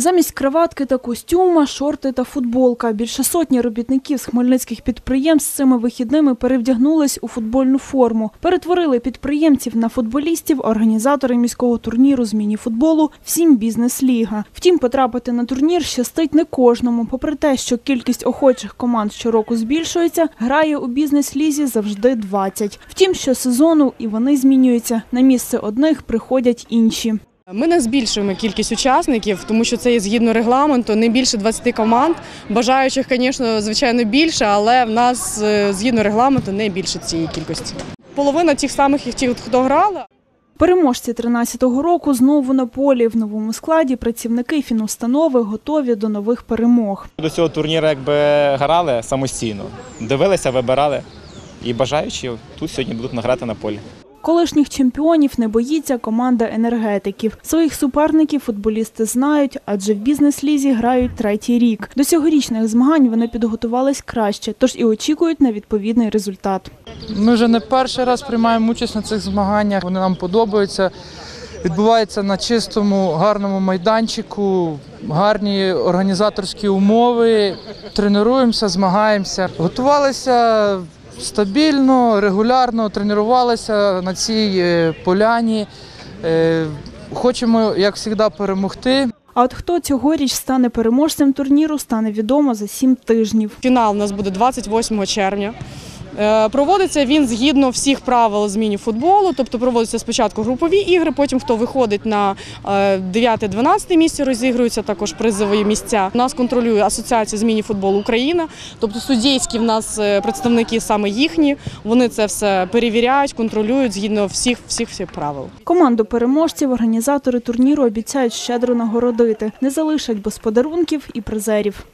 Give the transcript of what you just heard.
Замість краватки та костюма, шорти та футболка. Більше сотні робітників з хмельницьких підприємств цими вихідними перевдягнулись у футбольну форму. Перетворили підприємців на футболістів організатори міського турніру з міні-футболу «Всім бізнес-ліга». Втім, потрапити на турнір щастить не кожному. Попри те, що кількість охочих команд щороку збільшується, грає у бізнес-лізі завжди 20. Втім, щосезону і вони змінюються. На місце одних приходять інші. Ми не збільшуємо кількість учасників, тому що це є згідно регламенту, не більше 20 команд. Бажаючих, звісно, звичайно, більше, але в нас е, згідно регламенту не більше цієї кількості. Половина тих самих, ті, хто грали, Переможці 13-го року знову на полі в новому складі. Працівники фінустанови готові до нових перемог. До цього турніру якби грали самостійно, дивилися, вибирали. І бажаючі тут сьогодні будуть награти на полі. Колишніх чемпіонів не боїться команда енергетиків. Своїх суперників футболісти знають, адже в бізнес-лізі грають третій рік. До цьогорічних змагань вони підготувались краще, тож і очікують на відповідний результат. Ми вже не перший раз приймаємо участь на цих змаганнях. Вони нам подобаються. Відбувається на чистому, гарному майданчику, гарні організаторські умови. Тренуємося, змагаємося. Готувалися стабільно, регулярно, тренувалися на цій е, поляні. Е, Хочемо, як завжди, перемогти. А от хто цьогоріч стане переможцем турніру, стане відомо за сім тижнів. фінал у нас буде 28 червня. Е, Проводиться він згідно всіх правил зміні футболу, тобто проводяться спочатку групові ігри, потім хто виходить на 9-12 місце, розігруються також призові місця. Нас контролює Асоціація зміні футболу Україна, тобто суддійські в нас е, представники саме їхні. Вони це все перевіряють, контролюють згідно всіх всіх всіх правил. Команду переможців організатори турніру обіцяють щедро нагородити, не залишать без подарунків і призерів.